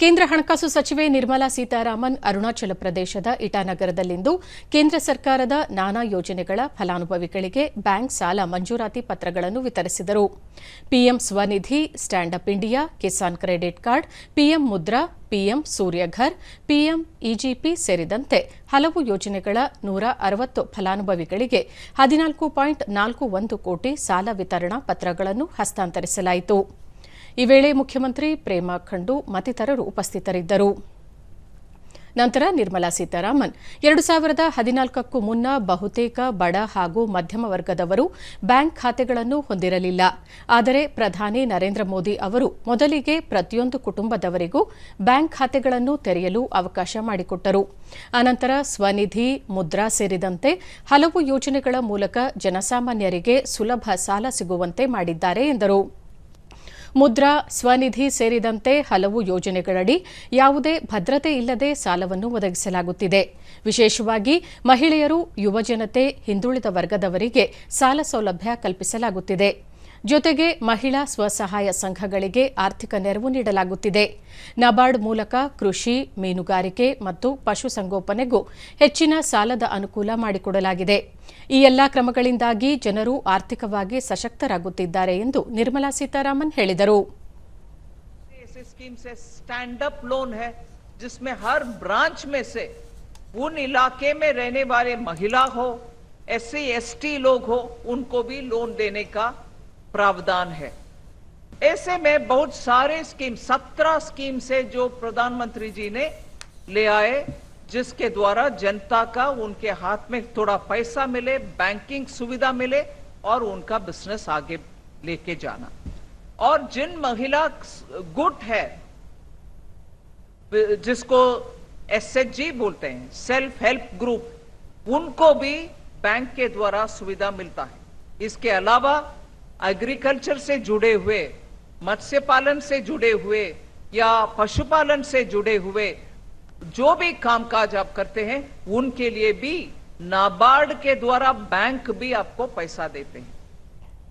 ಕೇಂದ್ರ ಹಣಕಾಸು ಸಚಿವೆ ನಿರ್ಮಲಾ ಸೀತಾರಾಮನ್ ಅರುಣಾಚಲ ಪ್ರದೇಶದ ಇಟಾನಗರದಲ್ಲಿಂದು ಕೇಂದ್ರ ಸರ್ಕಾರದ ನಾನಾ ಯೋಜನೆಗಳ ಫಲಾನುಭವಿಗಳಿಗೆ ಬ್ಯಾಂಕ್ ಸಾಲ ಮಂಜೂರಾತಿ ಪತ್ರಗಳನ್ನು ವಿತರಿಸಿದರು. PM Svanidhi stand up India, Kisan credit card, PM Mudra, PM Suryaghar, PM EGP ಸೇರಿದಂತೆ ಹಲವು ಯೋಜನೆಗಳ ನೂರ ಅರವತ್ತು ಫಲಾನುಭವಿಗಳಿಗೆ ಹದಿನಾಲ್ಕು ಪಾಯಿಂಟ್ ನಾಲ್ಕು ಒಂದು ಕೋಟಿ ಸಾಲ ವಿತರಣಾ ಪತ್ರಗಳನ್ನು ಹಸ್ತಾಂತರಿಸಲಾಯಿತು. ಈ ವೇಳೆ ಮುಖ್ಯಮಂತ್ರಿ ಪ್ರೇಮಾ ಖಂಡು ಮತ್ತಿತರರು ಉಪಸ್ಥಿತರಿದ್ದರು. ನಂತರ ನಿರ್ಮಲಾ ಸೀತಾರಾಮನ್. ಎರಡು ಸಾವಿರದ ಹದಿನಾಲ್ಕಕ್ಕೂ ಮುನ್ನ ಬಹುತೇಕ ಬಡ ಹಾಗೂ ಮಧ್ಯಮ ವರ್ಗದವರು ಬ್ಯಾಂಕ್ ಖಾತೆಗಳನ್ನು ಹೊಂದಿರಲಿಲ್ಲ. ಆದರೆ ಪ್ರಧಾನಿ ನರೇಂದ್ರ ಮೋದಿ ಅವರು ಮೊದಲಿಗೆ ಪ್ರತಿಯೊಂದು ಕುಟುಂಬದವರಿಗೂ ಬ್ಯಾಂಕ್ ಖಾತೆಗಳನ್ನು ತೆರೆಯಲು ಅವಕಾಶ ಮಾಡಿಕೊಟ್ಟರು. ಅನಂತರ ಸ್ವನಿಧಿ, ಮುದ್ರಾ ಸೇರಿದಂತೆ ಹಲವು ಯೋಜನೆಗಳ ಮೂಲಕ ಜನಸಾಮಾನ್ಯರಿಗೆ ಸುಲಭ ಸಾಲ ಸಿಗುವಂತೆ ಮಾಡಿದ್ದಾರೆ ಎಂದರು. ಮುದ್ರಾ, ಸ್ವನಿಧಿ ಸೇರಿದಂತೆ ಹಲವು ಯೋಜನೆಗಳಡಿ ಯಾವುದೇ ಭದ್ರತೆ ಇಲ್ಲದೆ ಸಾಲವನ್ನು ಒದಗಿಸಲಾಗುತ್ತಿದೆ. ವಿಶೇಷವಾಗಿ ಮಹಿಳೆಯರು, ಯುವಜನತೆ, ಹಿಂದುಳಿದ ವರ್ಗದವರಿಗೆ ಸಾಲ ಸೌಲಭ್ಯ ಕಲ್ಪಿಸಲಾಗುತ್ತಿದೆ. ಜೊತೆಗೆ ಮಹಿಳಾ ಸ್ವಸಹಾಯ ಸಂಘಗಳಿಗೆ ಆರ್ಥಿಕ ನೆರವು ನೀಡಲಾಗುತ್ತಿದೆ ನಬಾರ್ಡ್ ಮೂಲಕ ಕೃಷಿ ಮೀನುಗಾರಿಕೆ ಮತ್ತು ಪಶುಸಂಗೋಪನೆಗೂ ಹೆಚ್ಚಿನ ಸಾಲದ ಅನುಕೂಲ ಮಾಡಿಕೊಡಲಾಗಿದೆ ಈ ಎಲ್ಲಾ ಕ್ರಮಗಳಿಂದಾಗಿ ಜನರು ಆರ್ಥಿಕವಾಗಿ ಸಶಕ್ತರಾಗುತ್ತಿದ್ದಾರೆ ಎಂದು ನಿರ್ಮಲಾ ಸೀತಾರಾಮನ್ ಹೇಳಿದರು इस स्कीम से स्टैंड अप लोन है जिसमें हर ब्रांच में से उन इलाके में रहने वाले महिला हो एस सी एस टी लोग हो उनको भी लोन देने का प्रावधान है। ऐसे में बहुत सारे स्कीम, सत्रह स्कीम से जो प्रधानमंत्री जी ने ले आए, जिसके द्वारा जनता का, उनके हाथ में थोड़ा पैसा मिले, बैंकिंग सुविधा मिले, और उनका बिज़नेस आगे लेके जाना। और जिन महिला गुट है, जिसको एसएचजी बोलते हैं सेल्फ हेल्प ग्रुप उनको भी बैंक के द्वारा सुविधा मिलता है। इसके अलावा एग्रीकल्चर से जुड़े हुए मत्स्य पालन से जुड़े हुए, या पशुपालन से जुड़े हुए, जो भी कामकाज आप करते हैं, उनके लिए भी नाबार्ड के द्वारा बैंक भी आपको पैसा देते हैं।